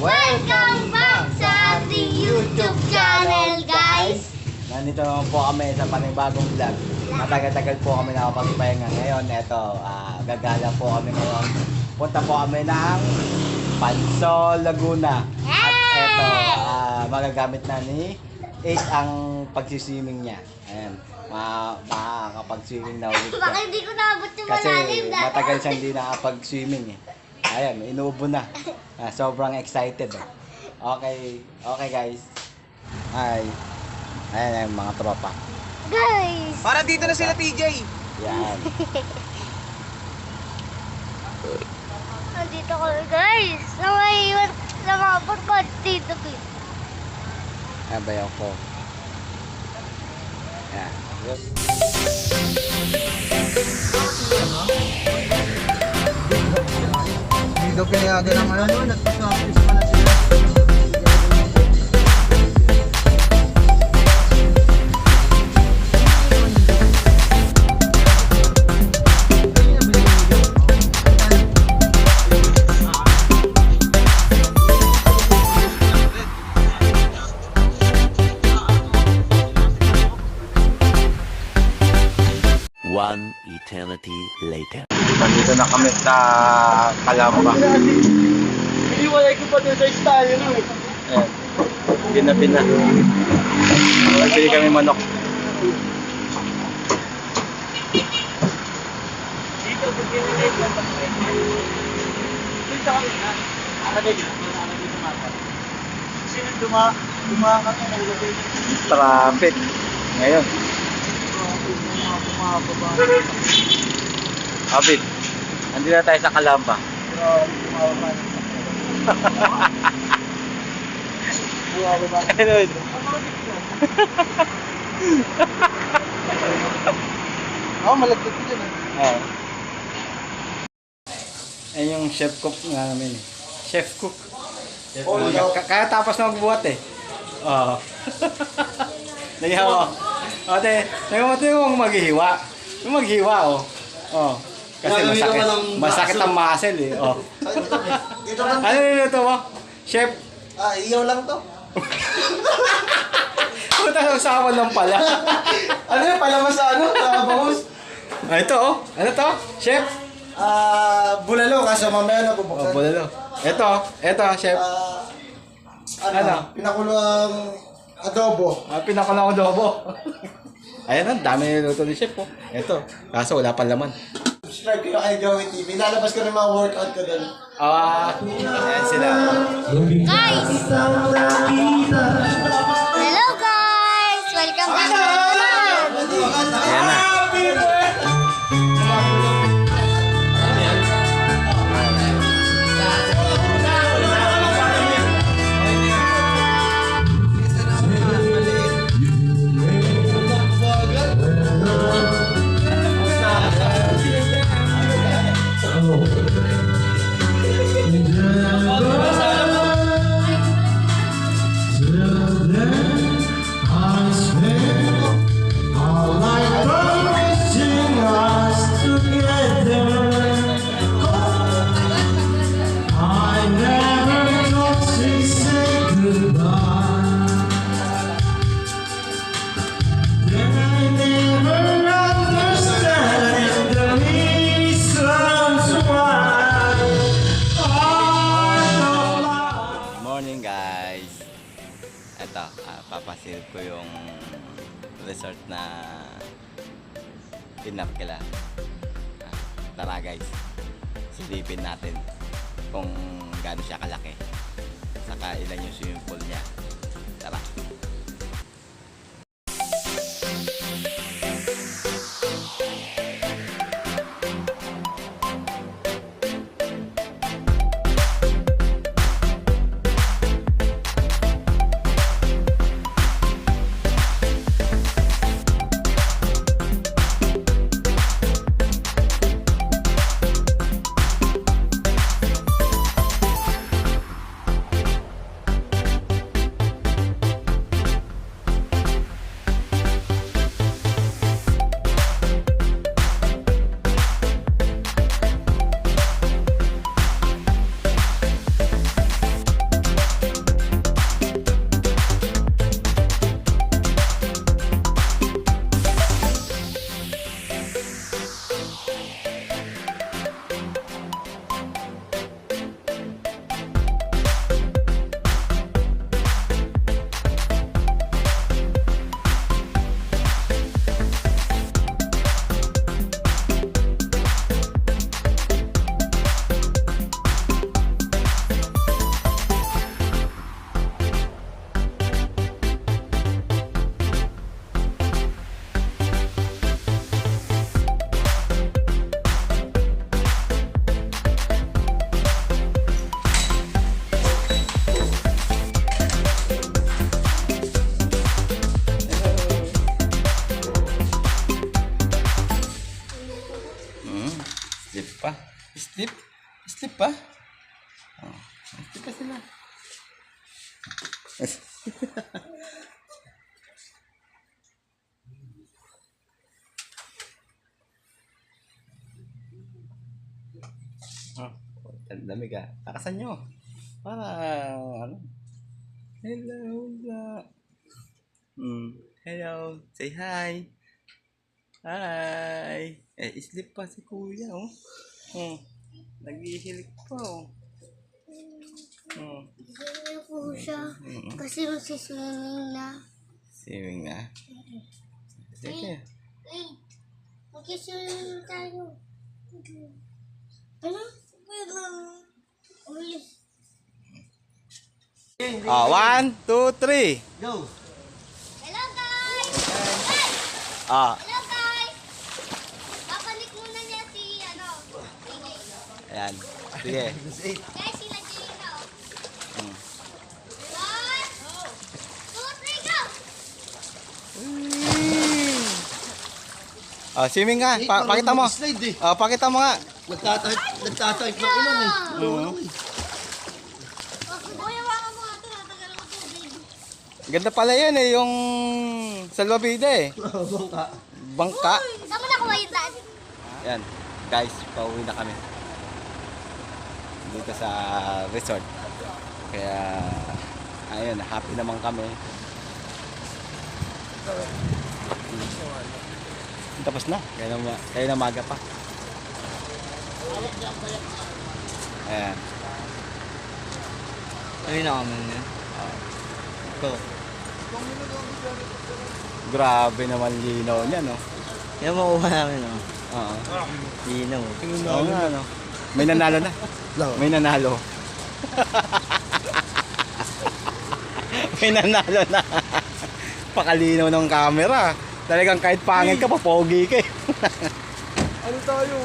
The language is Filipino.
Welcome back sa ating YouTube channel, guys! Nandito naman po kami sa panibagong vlog. Matagal-tagal po kami nakapagpahinga. Ngayon, eto, ah, gagala po kami ngayon. Punta po kami ng Pansol, Laguna. At eto, ah, magagamit na ni Ace ang pagsiswimming niya. Ayan, ma makakapag-swimming na ulit siya. Bakit hindi ko naabot yung Kasi malalim dati? matagal siyang hindi nakapag-swimming eh. Ayan, inuubo na. Ah, sobrang excited. Oh. Okay, okay guys. Hi. Ayan, ayan mga tropa. Guys! Para dito na sila TJ. Yan. Nandito kami, guys! May sa mga pagkot dito, guys. Ayan bayaw ko. Yan. Hindi daw pinayagan ng ano, nagpa-practice pa na sila. One eternity later. Nandito na kami sa Kalamba. Iniwalay ko pa doon sa style no? Ayan. Ginabi na. Kami manok. Dito, pagkinilig lang pa Dito kami na. Nakagay dito. Nakagay dito mata. Sino duma, na. Traffic. Ngayon. Bumababa. Abid. Nandito na tayo sa Kalamba. Grabe, bumababa. Bumababa. Ano? Oo, malagkit ko dyan eh. Oo. Ayun yung chef cook nga namin eh. Chef cook. Oh, no. Ka- kaya tapos na magbuhat eh. Oo. Nagyan mo. Ate, nagyan mo ito yung maghihiwa. Yung maghiwa oh. Oh. Kasi Gagawin masakit. pa ng Masakit ang muscle eh. Oh. Dito lang. Ano niluto mo? Chef, Ah, iyaw lang to. puta ng usapan lang pala. Ano yun? Palamas sa ano? Sa bangus? ah, ito oh. Ano to? Chef? Ah, bulalo kaso mamaya na Oh, bubuksan. bulalo. Ito, ito, chef. Ah, ano? Ano? Pinakulo ang adobo. Ah, pinakulang ko adobo. Ayan ang dami niluto ni chef oh. Ito, kaso wala pa laman. Subscribe kayo kay Joey TV. Lalabas ko ng mga workout ko doon. Ah, ayan sila. Guys! Hello, guys! Welcome back na naman! Ayan papasil ko yung resort na pinapkila. Ah, tara guys, silipin natin kung gaano siya kalaki. Saka ilan yung swimming pool niya. Slip? Slip pa? Oh, slip pa sila. oh, lamig ah. Takasan nyo. Para, ano? Hello, la. Hmm. Hello. Say hi. Hi. Eh, sleep pa si kuya, oh. Hmm. Nag-ihilik pa, oh. Hmm. Hindi po siya. Kasi magsiswimming na. Swimming na. Sige. Wait. Magsiswimming tayo. Ano? Uy. Ah, one, two, three. Go! Hello guys! Ah, Hello guys! Papalik muna niya si ano. Sige. Ayan. Sige. Guys, sila Gino. Hmm. One, two, three, go! Ah, swimming nga. Pa pakita mo. Slide eh. Ah, pakita mo nga. Nagtatype, nagtatype ng ilong eh. Oo. Uy, hawakan mo nga ito. Natagal ko tubig. Ganda pala yun eh, yung salvavida eh. Bangka. Bangka. Saan mo nakuha yung daan? Yan. Guys, pauwi na kami. Dito sa resort. Kaya, ayun, happy naman kami. Tapos na. Kaya na, kaya na maga pa. Ayan. Ayun na kami na. Go. Grabe naman linaw niya, no? Yan makuha namin oh. Oo. Linaw. Oo nga, no? May nanalo na. May nanalo. May nanalo na. Pakalinaw ng camera. Talagang kahit pangit ka, papogi ka eh. Ano tayo?